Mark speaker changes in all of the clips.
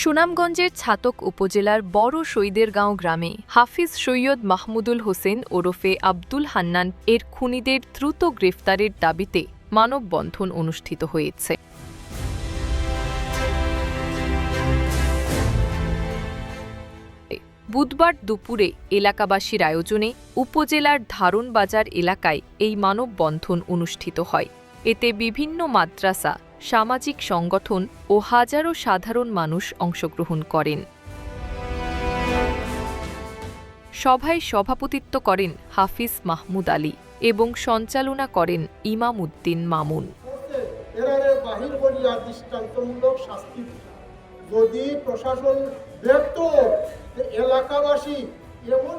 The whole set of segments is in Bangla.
Speaker 1: সুনামগঞ্জের ছাতক উপজেলার বড় সৈদেরগাঁও গ্রামে হাফিজ সৈয়দ মাহমুদুল হোসেন ওরফে আব্দুল হান্নান এর খুনিদের দ্রুত গ্রেফতারের দাবিতে মানববন্ধন অনুষ্ঠিত হয়েছে। বুধবার দুপুরে এলাকাবাসীর আয়োজনে উপজেলার ধারণবাজার এলাকায় এই মানববন্ধন অনুষ্ঠিত হয়। এতে বিভিন্ন মাদ্রাসা সামাজিক সংগঠন ও হাজারো সাধারণ মানুষ অংশগ্রহণ করেন। সভায় সভাপতিত্ব করেন হাফিজ মাহমুদ আলী এবং সঞ্চালনা করেন ইমাম উদ্দিন মামুন।
Speaker 2: যদি প্রশাসন এলাকাবাসী এমন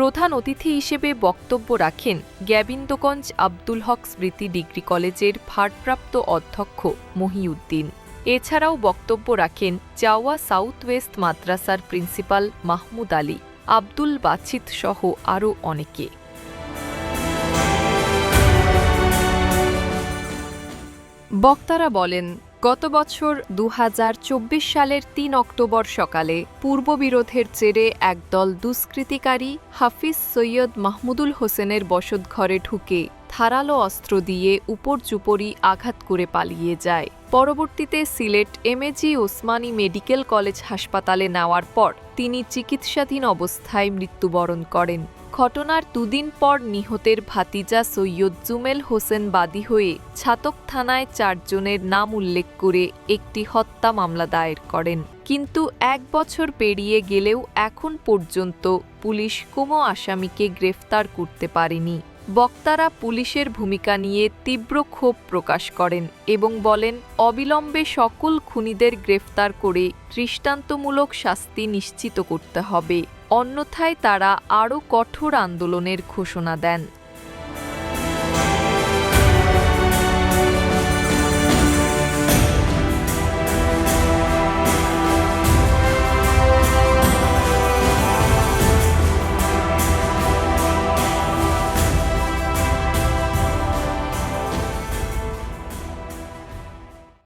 Speaker 1: প্রধান অতিথি হিসেবে বক্তব্য রাখেন গ্যাবিন্দগঞ্জ আব্দুল হক স্মৃতি ডিগ্রি কলেজের ভারপ্রাপ্ত অধ্যক্ষ মহিউদ্দিন। এছাড়াও বক্তব্য রাখেন চাওয়া সাউথ ওয়েস্ট মাদ্রাসার প্রিন্সিপাল মাহমুদ আলী, আব্দুল বাছিত সহ আরও অনেকে। বক্তারা বলেন গত বছর দুহাজার চব্বিশ সালের তিন অক্টোবর সকালে পূর্ববিরোধের জেরে একদল দুষ্কৃতিকারী হাফিজ সৈয়দ মাহমুদুল হোসেনের বসতঘরে ঢুকে ধারালো অস্ত্র দিয়ে উপরচুপরি আঘাত করে পালিয়ে যায়। পরবর্তীতে Sylhet MAG Osmani medical college হাসপাতালে নেওয়ার পর তিনি চিকিৎসাধীন অবস্থায় মৃত্যুবরণ করেন। ঘটনার দুদিন পর নিহতের ভাতিজা সৈয়দ জুমেল হোসেন বাদী হয়ে ছাতক থানায় চারজনের নাম উল্লেখ করে একটি হত্যা মামলা দায়ের করেন। কিন্তু এক বছর পেরিয়ে গেলেও এখন পর্যন্ত পুলিশ কোনো আসামিকে গ্রেফতার করতে পারেনি। বক্তারা পুলিশের ভূমিকা নিয়ে তীব্র ক্ষোভ প্রকাশ করেন এবং বলেন, অবিলম্বে সকল খুনিদের গ্রেফতার করে দৃষ্টান্তমূলক শাস্তি নিশ্চিত করতে হবে। অন্যথায় তারা আরও কঠোর আন্দোলনের ঘোষণা দেন।